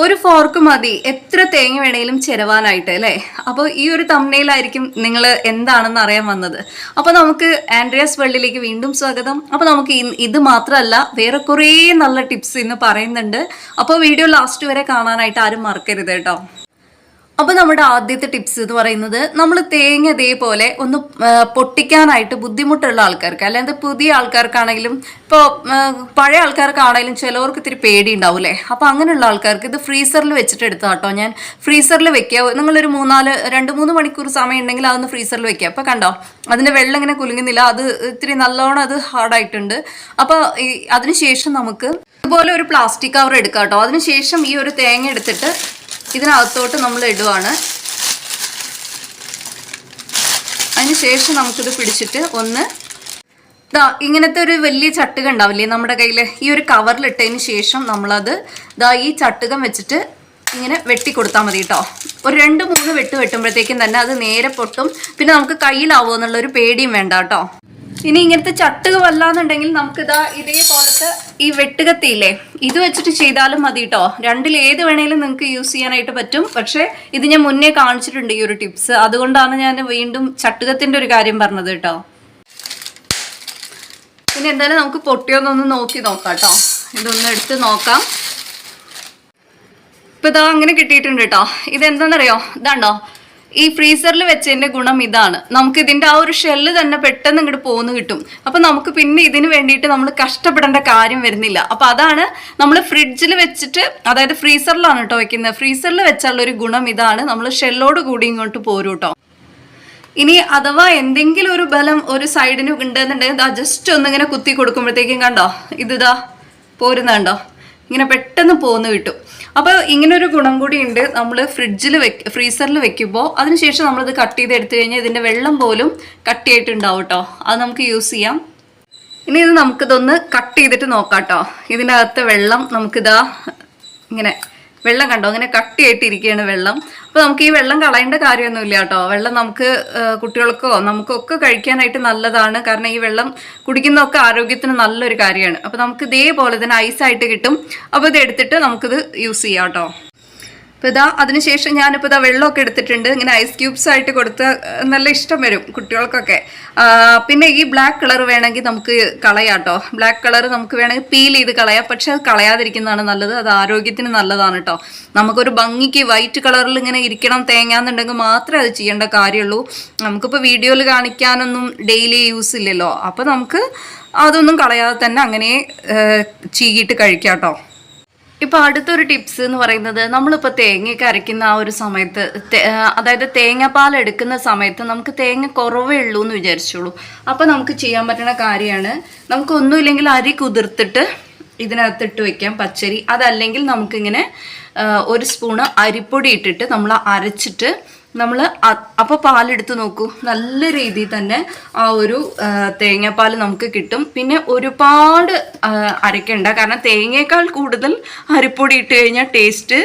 ഒരു ഫോർക്ക് മതി. എത്ര തേങ്ങ വേണേലും ചിരവാനായിട്ട് അല്ലേ? അപ്പോൾ ഈ ഒരു തമ്മനയിലായിരിക്കും നിങ്ങൾ എന്താണെന്ന് അറിയാൻ വന്നത്. അപ്പോൾ നമുക്ക് ആൻഡ്രിയാസ് വേൾഡിലേക്ക് വീണ്ടും സ്വാഗതം. അപ്പോൾ നമുക്ക് ഇത് മാത്രമല്ല വേറെ കുറേ നല്ല ടിപ്സ് ഇന്ന് പറയുന്നുണ്ട്. അപ്പോൾ വീഡിയോ ലാസ്റ്റ് വരെ കാണാനായിട്ട് ആരും മറക്കരുത് കേട്ടോ. അപ്പോൾ നമ്മുടെ ആദ്യത്തെ ടിപ്സ് എന്ന് പറയുന്നത് നമ്മൾ തേങ്ങ ഇതേപോലെ ഒന്ന് പൊട്ടിക്കാനായിട്ട് ബുദ്ധിമുട്ടുള്ള ആൾക്കാർക്ക് അല്ലാതെ പുതിയ ആൾക്കാർക്കാണെങ്കിലും ഇപ്പോൾ പഴയ ആൾക്കാർക്കാണെങ്കിലും ചിലവർക്ക് ഇത്തിരി പേടി ഉണ്ടാവില്ലേ അപ്പോൾ അങ്ങനെയുള്ള ആൾക്കാർക്ക് ഇത് ഫ്രീസറിൽ വെച്ചിട്ട് എടുത്താൽ കേട്ടോ ഞാൻ ഫ്രീസറിൽ വെക്കുക നിങ്ങളൊരു മൂന്നാൽ രണ്ട് മൂന്ന് മണിക്കൂർ സമയം ഉണ്ടെങ്കിൽ അതൊന്ന് ഫ്രീസറിൽ വെക്കുക അപ്പോൾ കണ്ടോ അതിന്റെ വെള്ളം ഇങ്ങനെ കുലുങ്ങുന്നില്ല. അത് ഇത്തിരി നല്ലോണം അത് ഹാർഡായിട്ടുണ്ട് അപ്പോൾ അതിനുശേഷം നമുക്ക് ഇതുപോലെ ഒരു പ്ലാസ്റ്റിക് കവർ എടുക്കാം കേട്ടോ അതിനുശേഷം ഈ ഒരു തേങ്ങ എടുത്തിട്ട് ഇതിനകത്തോട്ട് നമ്മൾ ഇടുവാണ്. അതിനുശേഷം നമുക്കിത് പിടിച്ചിട്ട് ഒന്ന് ഇതാ ഇങ്ങനത്തെ ഒരു വലിയ ചട്ടുക ഉണ്ടാവില്ലേ നമ്മുടെ കയ്യിൽ ഈ ഒരു കവറിലിട്ടതിന് ശേഷം നമ്മളത് ഇതാ ഈ ചട്ടുകം വെച്ചിട്ട് ഇങ്ങനെ വെട്ടി കൊടുത്താൽ മതി കേട്ടോ. ഒരു രണ്ട് മൂന്ന് വെട്ട് വെട്ടുമ്പോഴത്തേക്കും തന്നെ അത് നേരെ പൊട്ടും. പിന്നെ നമുക്ക് കയ്യിലാവുമോ എന്നുള്ളൊരു പേടിയും വേണ്ട കേട്ടോ. ഇനി ഇങ്ങനത്തെ ചട്ടുക വല്ലാന്നുണ്ടെങ്കിൽ നമുക്കിതാ ഇതേപോലത്തെ ഈ വെട്ടുകത്തിയില്ലേ ഇത് വെച്ചിട്ട് ചെയ്താലും മതി കേട്ടോ രണ്ടിൽ ഏത് വേണേലും നിങ്ങൾക്ക് യൂസ് ചെയ്യാനായിട്ട് പറ്റും. പക്ഷേ ഇത് ഞാൻ മുന്നേ കാണിച്ചിട്ടുണ്ട് ഈ ഒരു ടിപ്സ്. അതുകൊണ്ടാണ് ഞാൻ വീണ്ടും ചട്ടുകത്തിന്റെ ഒരു കാര്യം പറഞ്ഞത് കേട്ടോ. പിന്നെ എന്തായാലും നമുക്ക് പൊട്ടിയൊന്നൊന്ന് നോക്കി നോക്കാം കേട്ടോ. ഇതൊന്ന് എടുത്ത് നോക്കാം. ഇപ്പൊ ഇതാ അങ്ങനെ കിട്ടിയിട്ടുണ്ട് കേട്ടോ. ഇതെന്താണെന്നറിയോ ഇതാണ്ടോ? ഈ ഫ്രീസറിൽ വെച്ചതിന്റെ ഗുണം ഇതാണ്. നമുക്ക് ഇതിന്റെ ആ ഒരു ഷെല്ല് തന്നെ പെട്ടെന്ന് ഇങ്ങോട്ട് പോന്ന് കിട്ടും. അപ്പൊ നമുക്ക് പിന്നെ ഇതിന് വേണ്ടിയിട്ട് നമ്മൾ കഷ്ടപ്പെടേണ്ട കാര്യം വരുന്നില്ല. അപ്പൊ അതാണ് നമ്മൾ ഫ്രിഡ്ജിൽ വെച്ചിട്ട് അതായത് ഫ്രീസറിലാണ് കേട്ടോ വെക്കുന്നത്. ഫ്രീസറിൽ വെച്ചാലുള്ള ഒരു ഗുണം ഇതാണ്. നമ്മൾ ഷെല്ലോട് കൂടി ഇങ്ങോട്ട് പോരും കേട്ടോ. ഇനി അഥവാ എന്തെങ്കിലും ഒരു ബലം ഒരു സൈഡിന് ഉണ്ടെന്നുണ്ടെങ്കിൽ ജസ്റ്റ് ഒന്നിങ്ങനെ കുത്തി കൊടുക്കുമ്പോഴത്തേക്കും കണ്ടോ? ഇത് ഇതാ പോരുന്നുണ്ടോ ഇങ്ങനെ പെട്ടെന്ന് പോന്ന് കിട്ടും. അപ്പോൾ ഇങ്ങനൊരു ഗുണം കൂടി ഉണ്ട് നമ്മൾ ഫ്രിഡ്ജിൽ വെക്ക് ഫ്രീസറിൽ വെക്കുമ്പോൾ അതിനുശേഷം നമ്മളിത് കട്ട് ചെയ്ത് എടുത്തു കഴിഞ്ഞാൽ ഇതിന്റെ വെള്ളം പോലും കട്ടിയായിട്ടുണ്ടാവും കേട്ടോ അത് നമുക്ക് യൂസ് ചെയ്യാം. ഇനി ഇത് നമുക്കിതൊന്ന് കട്ട് ചെയ്തിട്ട് നോക്കാം കേട്ടോ ഇതിന്റെ അകത്തെ വെള്ളം നമുക്കിതാ ഇങ്ങനെ വെള്ളം കണ്ടോ? അങ്ങനെ കട്ടിയായിട്ടിരിക്കുകയാണ് വെള്ളം. അപ്പോൾ നമുക്ക് ഈ വെള്ളം കളയേണ്ട കാര്യമൊന്നുമില്ല കേട്ടോ. വെള്ളം നമുക്ക് കുട്ടികൾക്കോ നമുക്കൊക്കെ കഴിക്കാനായിട്ട് നല്ലതാണ്. കാരണം ഈ വെള്ളം കുടിക്കുന്നതൊക്കെ ആരോഗ്യത്തിന് നല്ലൊരു കാര്യമാണ്. അപ്പോൾ നമുക്ക് ഇതേപോലെ തന്നെ ഐസായിട്ട് കിട്ടും. അപ്പോൾ ഇത് എടുത്തിട്ട് നമുക്കിത് യൂസ് ചെയ്യാം കേട്ടോ. അപ്പോൾ ഇതാ അതിനുശേഷം ഞാനിപ്പോൾ ഇതാ വെള്ളമൊക്കെ എടുത്തിട്ടുണ്ട്. ഇങ്ങനെ ഐസ് ക്യൂബ്സ് ആയിട്ട് കൊടുത്ത് നല്ല ഇഷ്ടം വരും കുട്ടികൾക്കൊക്കെ. പിന്നെ ഈ ബ്ലാക്ക് കളർ വേണമെങ്കിൽ നമുക്ക് കളയാം കേട്ടോ ബ്ലാക്ക് കളർ നമുക്ക് വേണമെങ്കിൽ പീൽ ചെയ്ത് കളയാം. പക്ഷെ അത് കളയാതിരിക്കുന്നതാണ് നല്ലത്. അത് ആരോഗ്യത്തിന് നല്ലതാണ് കേട്ടോ നമുക്കൊരു ഭംഗിക്ക് വൈറ്റ് കളറിൽ ഇങ്ങനെ ഇരിക്കണം തേങ്ങാന്നുണ്ടെങ്കിൽ മാത്രമേ അത് ചെയ്യേണ്ട കാര്യമുള്ളൂ. നമുക്കിപ്പോൾ വീഡിയോയിൽ കാണിക്കാനൊന്നും ഡെയിലി യൂസ് ഇല്ലല്ലോ. അപ്പോൾ നമുക്ക് അതൊന്നും കളയാതെ തന്നെ അങ്ങനെ ചീകിയിട്ട് കഴിക്കാം കേട്ടോ ഇപ്പൊ അടുത്തൊരു ടിപ്സ് എന്ന് പറയുന്നത് നമ്മളിപ്പോൾ തേങ്ങയൊക്കെ അരയ്ക്കുന്ന ആ ഒരു സമയത്ത് അതായത് തേങ്ങാപ്പാൽ എടുക്കുന്ന സമയത്ത് നമുക്ക് തേങ്ങ കുറവേ ഉള്ളൂ എന്ന് വിചാരിച്ചോളൂ അപ്പോൾ നമുക്ക് ചെയ്യാൻ പറ്റുന്ന കാര്യമാണ് നമുക്ക് ഒന്നുമില്ലെങ്കിൽ അരി കുതിർത്തിട്ട് ഇതിനകത്തിട്ട് വെക്കാം പച്ചരി. അതല്ലെങ്കിൽ നമുക്കിങ്ങനെ ഒരു സ്പൂണ് അരിപ്പൊടി ഇട്ടിട്ട് നമ്മൾ അരച്ചിട്ട് നമ്മൾ അപ്പോൾ പാലെടുത്ത് നോക്കൂ. നല്ല രീതിയിൽ തന്നെ ആ ഒരു തേങ്ങാപ്പാൽ നമുക്ക് കിട്ടും. പിന്നെ ഒരുപാട് അരയ്ക്കണ്ട കാരണം തേങ്ങയേക്കാൾ കൂടുതൽ അരിപ്പൊടി ഇട്ട് കഴിഞ്ഞാൽ ടേസ്റ്റ്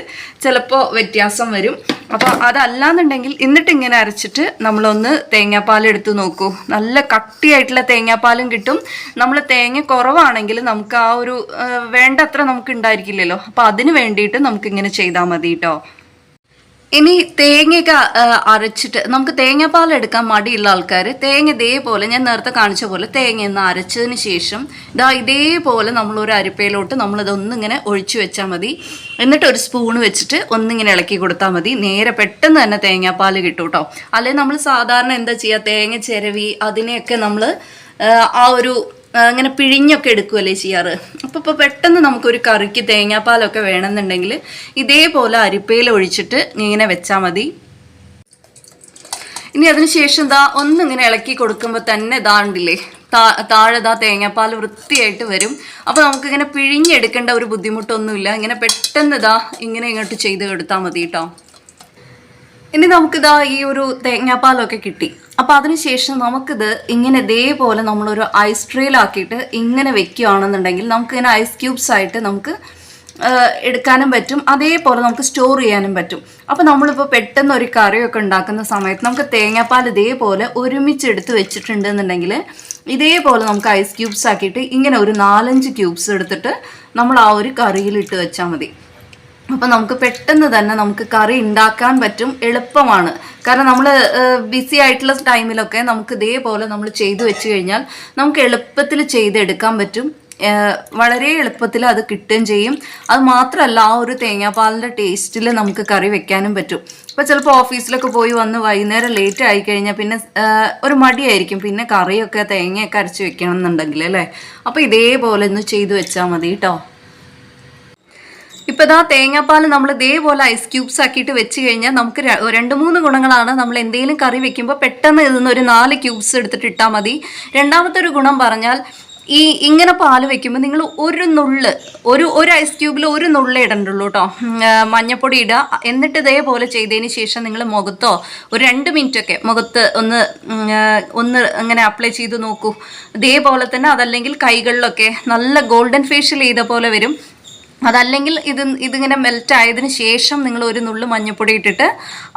ചിലപ്പോൾ വ്യത്യാസം വരും. അപ്പോൾ അതല്ലാന്നുണ്ടെങ്കിൽ എന്നിട്ട് ഇങ്ങനെ അരച്ചിട്ട് നമ്മളൊന്ന് തേങ്ങാപ്പാൽ എടുത്ത് നോക്കൂ. നല്ല കട്ടിയായിട്ടുള്ള തേങ്ങാപ്പാലും കിട്ടും. നമ്മൾ തേങ്ങ കുറവാണെങ്കിൽ നമുക്ക് ആ ഒരു വേണ്ടത്ര നമുക്ക് ഉണ്ടായിരിക്കില്ലല്ലോ. അപ്പോൾ അതിന് വേണ്ടിയിട്ട് നമുക്കിങ്ങനെ ചെയ്താൽ മതി കേട്ടോ ഇനി തേങ്ങയൊക്കെ അരച്ചിട്ട് നമുക്ക് തേങ്ങാപ്പാൽ എടുക്കാൻ മടിയുള്ള ആൾക്കാർ തേങ്ങ ഇതേപോലെ ഞാൻ നേരത്തെ കാണിച്ച പോലെ തേങ്ങ ഒന്ന് അരച്ചതിന് ശേഷം ഇതാ ഇതേപോലെ നമ്മളൊരു അരിപ്പയിലോട്ട് നമ്മളിതൊന്നിങ്ങനെ ഒഴിച്ചു വെച്ചാൽ മതി. എന്നിട്ട് ഒരു സ്പൂൺ വെച്ചിട്ട് ഒന്നിങ്ങനെ ഇളക്കി കൊടുത്താൽ മതി. നേരെ പെട്ടെന്ന് തന്നെ തേങ്ങാപ്പാൽ കിട്ടും കേട്ടോ. അല്ലെങ്കിൽ നമ്മൾ സാധാരണ എന്താ ചെയ്യുക തേങ്ങ ചിരവി അതിനെയൊക്കെ നമ്മൾ ആ ഒരു ആ, ഇങ്ങനെ പിഴിഞ്ഞൊക്കെ എടുക്കുമല്ലേ ചെയ്യാറ്? അപ്പോൾ ഇപ്പോൾ പെട്ടെന്ന് നമുക്കൊരു കറിക്ക് തേങ്ങാപ്പാലൊക്കെ വേണമെന്നുണ്ടെങ്കിൽ ഇതേപോലെ അരിപ്പയിൽ ഒഴിച്ചിട്ട് ഇങ്ങനെ വെച്ചാൽ മതി. ഇനി അതിനുശേഷം ദാ ഒന്നിങ്ങനെ ഇളക്കി കൊടുക്കുമ്പോൾ തന്നെ ദാണ്ടില്ലേ താ താഴെ ദാ തേങ്ങാപ്പാൽ വൃത്തിയായിട്ട് വരും. അപ്പോൾ നമുക്കിങ്ങനെ പിഴിഞ്ഞെടുക്കേണ്ട ഒരു ബുദ്ധിമുട്ടൊന്നുമില്ല. ഇങ്ങനെ പെട്ടെന്ന് ഇതാ ഇങ്ങനെ ഇങ്ങോട്ട് ചെയ്ത് എടുത്താൽ മതി കേട്ടോ ഇനി നമുക്കിതാ ഈ ഒരു തേങ്ങാപ്പാലൊക്കെ കിട്ടി. അപ്പോൾ അതിനുശേഷം നമുക്കിത് ഇങ്ങനെ ഇതേപോലെ നമ്മളൊരു ഐസ് ട്രേയിലാക്കിയിട്ട് ഇങ്ങനെ വെക്കുകയാണെന്നുണ്ടെങ്കിൽ നമുക്ക് നമുക്കിങ്ങനെ ഐസ് ക്യൂബ്സ് ആയിട്ട് നമുക്ക് എടുക്കാനും പറ്റും. അതേപോലെ നമുക്ക് സ്റ്റോർ ചെയ്യാനും പറ്റും. അപ്പോൾ നമ്മളിപ്പോൾ പെട്ടെന്ന് ഒരു കറിയൊക്കെ ഉണ്ടാക്കുന്ന സമയത്ത് നമുക്ക് തേങ്ങാപ്പാൽ ഇതേപോലെ ഒരുമിച്ച് എടുത്ത് വെച്ചിട്ടുണ്ടെന്നുണ്ടെങ്കിൽ ഇതേപോലെ നമുക്ക് ഐസ് ക്യൂബ്സ് ആക്കിയിട്ട് ഇങ്ങനെ ഒരു നാലഞ്ച് ക്യൂബ്സ് എടുത്തിട്ട് നമ്മൾ ആ ഒരു കറിയിൽ ഇട്ട് വെച്ചാൽ മതി. അപ്പം നമുക്ക് പെട്ടെന്ന് തന്നെ നമുക്ക് കറി ഉണ്ടാക്കാൻ പറ്റും എളുപ്പമാണ്. കാരണം നമ്മൾ ബിസി ആയിട്ടുള്ള ടൈമിലൊക്കെ നമുക്ക് ഇതേപോലെ നമ്മൾ ചെയ്തു വെച്ച് കഴിഞ്ഞാൽ നമുക്ക് എളുപ്പത്തിൽ ചെയ്തെടുക്കാൻ പറ്റും. വളരെ എളുപ്പത്തിൽ അത് കിട്ടുകയും ചെയ്യും. അത് മാത്രമല്ല ആ ഒരു തേങ്ങാപ്പാലിന്റെ ടേസ്റ്റിൽ നമുക്ക് കറി വെക്കാനും പറ്റും. ഇപ്പോൾ ചിലപ്പോൾ ഓഫീസിലൊക്കെ പോയി വന്ന് വൈകുന്നേരം ലേറ്റ് ആയി കഴിഞ്ഞാൽ പിന്നെ ഒരു മടിയായിരിക്കും. പിന്നെ കറിയൊക്കെ തേങ്ങയൊക്കെ അരച്ച് വെക്കണം എന്നുണ്ടെങ്കിൽ അല്ലേ? അപ്പോൾ ഇതേപോലെ ഒന്ന് ചെയ്തു വെച്ചാൽ മതി കേട്ടോ. ഇപ്പൊ ഇതാ തേങ്ങാപ്പാൽ നമ്മൾ ഇതേപോലെ ഐസ് ക്യൂബ്സ് ആക്കിയിട്ട് വെച്ച് കഴിഞ്ഞാൽ നമുക്ക് രണ്ട് മൂന്ന് ഗുണങ്ങളാണ്. നമ്മൾ എന്തെങ്കിലും കറി വെക്കുമ്പോൾ പെട്ടെന്ന് ഇതിന്ന് ഒരു നാല് ക്യൂബ്സ് എടുത്തിട്ട് ഇട്ടാൽ മതി. രണ്ടാമത്തെ ഒരു ഗുണം പറഞ്ഞാൽ ഈ ഇങ്ങനെ പാൽ വെക്കുമ്പോൾ നിങ്ങൾ ഒരു നുള്ള് ഒരു ഒരു ഐസ് ക്യൂബിൽ ഒരു നുള്ളേ ഇടണ്ടുള്ളൂ കേട്ടോ മഞ്ഞപ്പൊടി ഇടുക എന്നിട്ട് ഇതേപോലെ ചെയ്തതിന് ശേഷം നിങ്ങൾ മുഖത്തോ ഒരു രണ്ട് മിനിറ്റൊക്കെ മുഖത്ത് ഒന്ന് ഒന്ന് അങ്ങനെ അപ്ലൈ ചെയ്ത് നോക്കൂ. ഇതേപോലെ തന്നെ അതല്ലെങ്കിൽ കൈകളിലൊക്കെ നല്ല ഗോൾഡൻ ഫേഷ്യൽ ചെയ്ത പോലെ വരും. അതല്ലെങ്കിൽ ഇത് ഇതിങ്ങനെ മെൽറ്റ് ആയതിന് ശേഷം നിങ്ങൾ ഒരു നുള്ളു മഞ്ഞപ്പൊടി ഇട്ടിട്ട്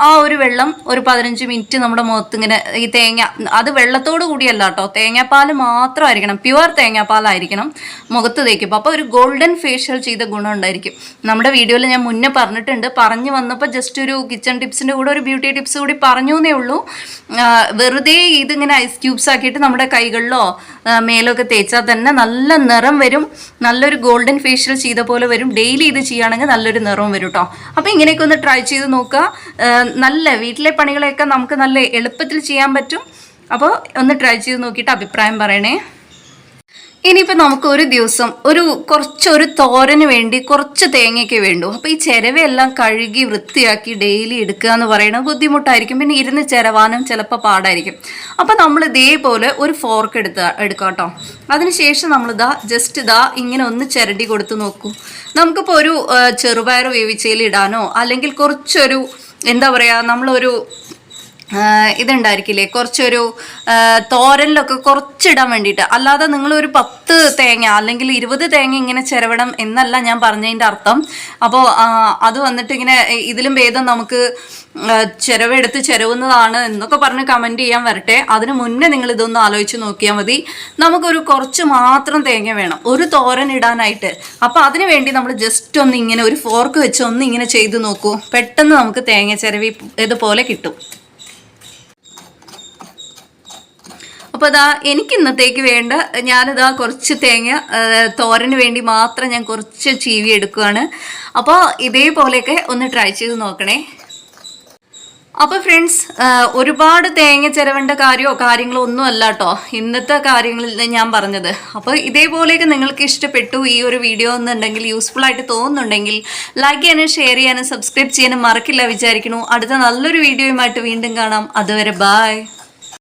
ആ ഒരു വെള്ളം ഒരു പതിനഞ്ച് മിനിറ്റ് നമ്മുടെ മുഖത്ത് ഇങ്ങനെ ഈ തേങ്ങ അത് വെള്ളത്തോട് കൂടിയല്ല കേട്ടോ. തേങ്ങാപ്പാൽ മാത്രമായിരിക്കണം. പ്യുവർ തേങ്ങാപ്പാലായിരിക്കണം മുഖത്ത് തേക്കുമ്പോൾ അപ്പോൾ ഒരു ഗോൾഡൻ ഫേഷ്യൽ ചെയ്ത ഗുണം ഉണ്ടായിരിക്കും. നമ്മുടെ വീഡിയോയിൽ ഞാൻ മുന്നേ പറഞ്ഞിട്ടുണ്ട്. പറഞ്ഞു വന്നപ്പോൾ ജസ്റ്റ് ഒരു കിച്ചൺ ടിപ്സിന്റെ കൂടെ ഒരു ബ്യൂട്ടി ടിപ്സ് കൂടി പറഞ്ഞു എന്നേ ഉള്ളൂ വെറുതെ ഇതിങ്ങനെ ഐസ് ക്യൂബ്സ് ആക്കിയിട്ട് നമ്മുടെ കൈകളിലോ മേലോ മേലൊക്കെ തേച്ചാൽ തന്നെ നല്ല നിറം വരും. നല്ലൊരു ഗോൾഡൻ ഫേഷ്യൽ ചെയ്ത പോലെ വരും. ഡെയിലി ഇത് ചെയ്യുകയാണെങ്കിൽ നല്ലൊരു നിറവും വരും കേട്ടോ അപ്പോൾ ഇങ്ങനെയൊക്കെ ഒന്ന് ട്രൈ ചെയ്ത് നോക്കുക. നല്ല വീട്ടിലെ പണികളെയൊക്കെ നമുക്ക് നല്ല എളുപ്പത്തിൽ ചെയ്യാൻ പറ്റും. അപ്പോൾ ഒന്ന് ട്രൈ ചെയ്ത് നോക്കിയിട്ട് അഭിപ്രായം പറയണേ. ഇനിയിപ്പോൾ നമുക്ക് ഒരു ദിവസം ഒരു കുറച്ചൊരു തോരന് വേണ്ടി കുറച്ച് തേങ്ങയ്ക്ക് വേണ്ടു. അപ്പോൾ ഈ ചിരവയെല്ലാം കഴുകി വൃത്തിയാക്കി ഡെയിലി എടുക്കുക എന്ന് പറയുന്നത് ബുദ്ധിമുട്ടായിരിക്കും. പിന്നെ ഇരുന്ന് ചിരവാനും ചിലപ്പോൾ പാടായിരിക്കും. അപ്പോൾ നമ്മൾ ഇതേപോലെ ഒരു ഫോർക്ക് എടുത്ത് എടുക്കാം കേട്ടോ. അതിനുശേഷം നമ്മളിതാ ജസ്റ്റ് ഇതാ ഇങ്ങനെ ഒന്ന് ചിരണ്ടി കൊടുത്ത് നോക്കൂ. നമുക്കിപ്പോൾ ഒരു ചെറുപയർ വേവിച്ചയിൽ ഇടാനോ അല്ലെങ്കിൽ കുറച്ചൊരു എന്താ പറയുക നമ്മളൊരു ഇതുണ്ടായിരിക്കില്ലേ? കുറച്ചൊരു തോരനിലൊക്കെ കുറച്ചിടാൻ വേണ്ടിയിട്ട്. അല്ലാതെ നിങ്ങൾ ഒരു പത്ത് തേങ്ങ അല്ലെങ്കിൽ ഇരുപത് തേങ്ങ ഇങ്ങനെ ചിരവിടം എന്നല്ല ഞാൻ പറഞ്ഞതിന്റെ അർത്ഥം. അപ്പോൾ അത് വന്നിട്ട് ഇങ്ങനെ ഇതിലും ഭേദം നമുക്ക് ചിരവെടുത്ത് ചിരവുന്നതാണ് എന്നൊക്കെ പറഞ്ഞ് കമന്റ് ചെയ്യാൻ വരട്ടെ. അതിന് മുന്നേ നിങ്ങൾ ഇതൊന്ന് ആലോചിച്ച് നോക്കിയാൽ മതി. നമുക്കൊരു കുറച്ച് മാത്രം തേങ്ങ വേണം. ഒരു തോരൻ ഇടാനായിട്ട്. അപ്പോൾ അതിന് വേണ്ടി നമ്മൾ ജസ്റ്റ് ഒന്ന് ഇങ്ങനെ ഒരു ഫോർക്ക് വെച്ച് ഒന്ന് ഇങ്ങനെ ചെയ്ത് നോക്കൂ. പെട്ടെന്ന് നമുക്ക് തേങ്ങ ചിരവി ഇതുപോലെ കിട്ടും. അപ്പോൾ അതാ എനിക്ക് ഇന്നത്തേക്ക് വേണ്ട ഞാനിതാ കുറച്ച് തേങ്ങ തോരന് വേണ്ടി മാത്രം ഞാൻ കുറച്ച് ചീവി എടുക്കുകയാണ് അപ്പോൾ ഇതേപോലെയൊക്കെ ഒന്ന് ട്രൈ ചെയ്ത് നോക്കണേ. അപ്പോൾ ഫ്രണ്ട്സ് ഒരുപാട് തേങ്ങ ചിരവേണ്ട കാര്യമോ കാര്യങ്ങളോ ഒന്നും അല്ല കേട്ടോ ഇന്നത്തെ കാര്യങ്ങളിൽ ഞാൻ പറഞ്ഞത്. അപ്പോൾ ഇതേപോലെയൊക്കെ നിങ്ങൾക്ക് ഇഷ്ടപ്പെട്ടു ഈ ഒരു വീഡിയോ എന്നുണ്ടെങ്കിൽ യൂസ്ഫുൾ ആയിട്ട് തോന്നുന്നുണ്ടെങ്കിൽ ലൈക്ക് ചെയ്യാനും ഷെയർ ചെയ്യാനും സബ്സ്ക്രൈബ് ചെയ്യാനും മറക്കില്ല വിചാരിക്കണു അടുത്ത നല്ലൊരു വീഡിയോയുമായിട്ട് വീണ്ടും കാണാം. അതുവരെ ബായ്